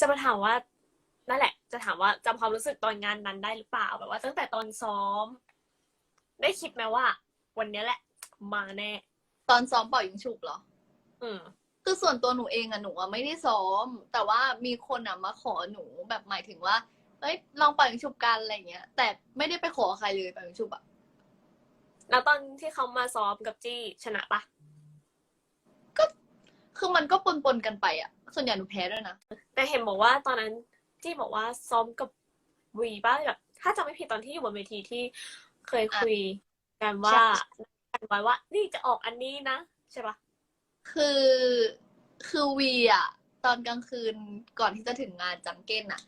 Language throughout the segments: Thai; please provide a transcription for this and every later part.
จะมาถามว่านั่นแหละ จะถามว่าจำความรู้สึกตอนงานนั้นได้หรือเปล่าแบบว่า ตั้งแต่ตอนซ้อม ได้คิดไหมว่า วันเนี้ยแหละ มาแน่ ตอนซ้อมเป่ายิงฉุบเหรอ อืม คือส่วนตัวหนูเองอะหนูอะไม่ได้ซ้อม แต่ว่ามีคนอะมาขอหนูแบบหมายถึงว่าเอ้ยลองเป่ายิงฉุบกันอะไรเงี้ย แต่ไม่ได้ไปขอใครเลยเป่ายิงฉุบอะแล้วตอนที่เขามาซ้อมกับจี้ชนะปะคือมันก็ปนๆกันไปอะ ส่วนใหญ่หนูแพ้ด้วยนะ แต่เห็นบอกว่าตอนนั้นจี้บอกว่าซ้อมกับวีป้าแบบถ้าจำไม่ผิดตอนที่อยู่บนเวทีที่เคยคุยกันว่ากันไว้ว่า นี่จะออกอันนี้นะ ใช่ปะคือคือวีอะตอนกลางคืนก่อนที่จะถึงงานจังเก้นอะ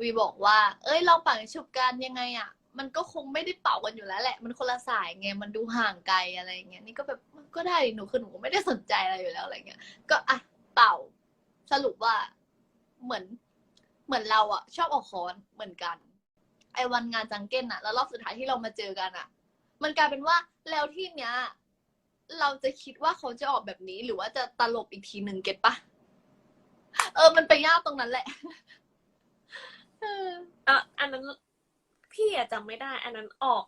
วีบอกว่า เอ้ยลองเป่ายิงฉุบกันยังไงอะมันก็คงไม่ได้เป่ากันอยู่แล้วแหละ มันคนละสายไงมันดูห่างไกลอะไรเงี้ยนี่ก็แบบก็ได้หนูคือหนูก็ไม่ได้สนใจอะไรอยู่แล้วอะไรเงี้ย ก็อะเป่า สรุปว่าเหมือนเหมือนเราอะชอบออกคอนเหมือนกัน ไอ้วันงานจังเก้นอะแล้วรอบสุดท้ายที่เรามาเจอกันอะมันกลายเป็นว่าแล้วที่เนี้ย เราจะคิดว่าเขาจะออกแบบนี้ หรือว่าจะตลบอีกทีหนึ่งเก็ตปะเออ มันไปยากตรงนั้นแหละเออเอออันนั้นพี่อะจำไม่ได้ อันนั้นออก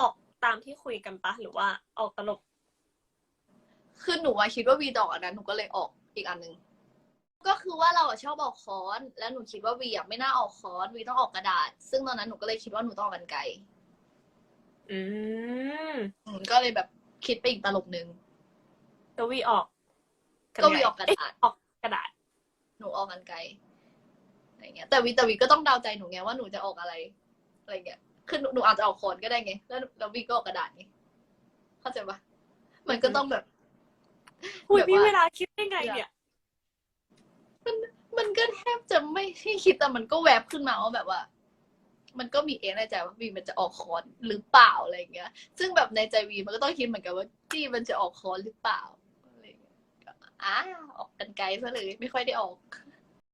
ออกตามที่คุยกันปะหรือว่าออกตลกคือหนูอะคิดว่าวีดอกอันนั้นหนูก็เลยออกอีกอันหนึ่ง ก็คือว่าเราอะชอบออกคอน แล้วหนูคิดว่าวีอะไม่น่าออกคอนวีต้องออกกระดาษ ซึ่งตอนนั้นหนูก็เลยคิดว่าหนูต้องออกกันไกลอืมอืมก็เลยแบบคิดไปอีกตลบหนึ่งก็วีออกก็วีออกกระดาษเยออกกระดาษ หนูออกกันไกลอะไรเงี้ย แต่วีแต่วีก็ต้องเดาใจหนูไงว่าหนูจะออกอะไรอะไรเงี้ยคือหนูหนูอาจจะออกคอนก็ได้ไงแล้วแล้ววีก็ออกกระดาษไงเข้าใจปะมันก็ต้องแบบหุยแบบมีว่าเวลาคิดได้ไงเนี่ยมัน ก็แทบจะไม่ใช่คิดแต่มันก็แวบขึ้นมาว่าแบบว่า มันก็มีเองในใจว่าวีมันจะออกคอนหรือเปล่าอะไรเงี้ย ซึ่งแบบในใจวีมันก็ต้องคิดเหมือนกันว่าจี้มันจะออกคอนหรือเปล่าอะไรเงี้ยอ่าออกกันไกลซะเลยไม่ค่อยได้ออก